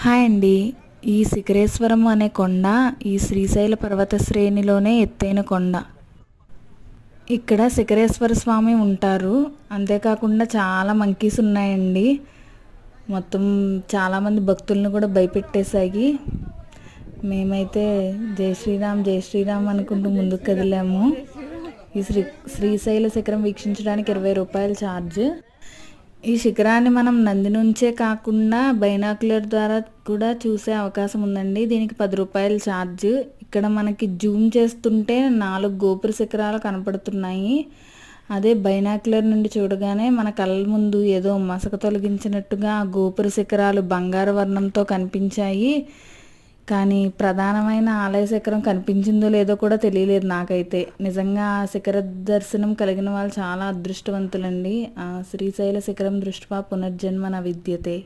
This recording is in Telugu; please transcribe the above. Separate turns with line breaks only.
హాయ్ అండి. ఈ శిఖరేశ్వరం అనే కొండ ఈ శ్రీశైల పర్వత శ్రేణిలోనే ఎత్తైన కొండ. ఇక్కడ శిఖరేశ్వర స్వామి ఉంటారు. అంతేకాకుండా చాలా మంకీస్ ఉన్నాయండి. మొత్తం చాలామంది భక్తులను కూడా భయపెట్టేశాయి. మేమైతే జై శ్రీరామ్ జై శ్రీరామ్ అనుకుంటూ ముందుకు కదిలాము. ఈ శ్రీ శ్రీశైల శిఖరం వీక్షించడానికి ఇరవై రూపాయలు ఛార్జ్. ఈ శిఖరాన్ని మనం నంది నుంచే కాకుండా బైనాకులర్ ద్వారా కూడా చూసే అవకాశం ఉందండి. దీనికి పది రూపాయల ఛార్జ్. ఇక్కడ మనకి జూమ్ చేస్తుంటే నాలుగు గోపుర శిఖరాలు కనపడుతున్నాయి. అదే బైనాకులర్ నుండి చూడగానే మన కళ్ళ ముందు ఏదో మసక తొలగించినట్టుగా ఆ గోపుర శిఖరాలు బంగారు వర్ణంతో కనిపించాయి. కానీ ప్రధానమైన ఆలయ శిఖరం కనిపించిందో లేదో కూడా తెలియలేదు నాకైతే. నిజంగా ఆ శిఖర దర్శనం కలిగిన వాళ్ళు చాలా అదృష్టవంతులండి. శ్రీశైల శిఖరం దృష్ట్యా పునర్జన్మ నా విద్యతే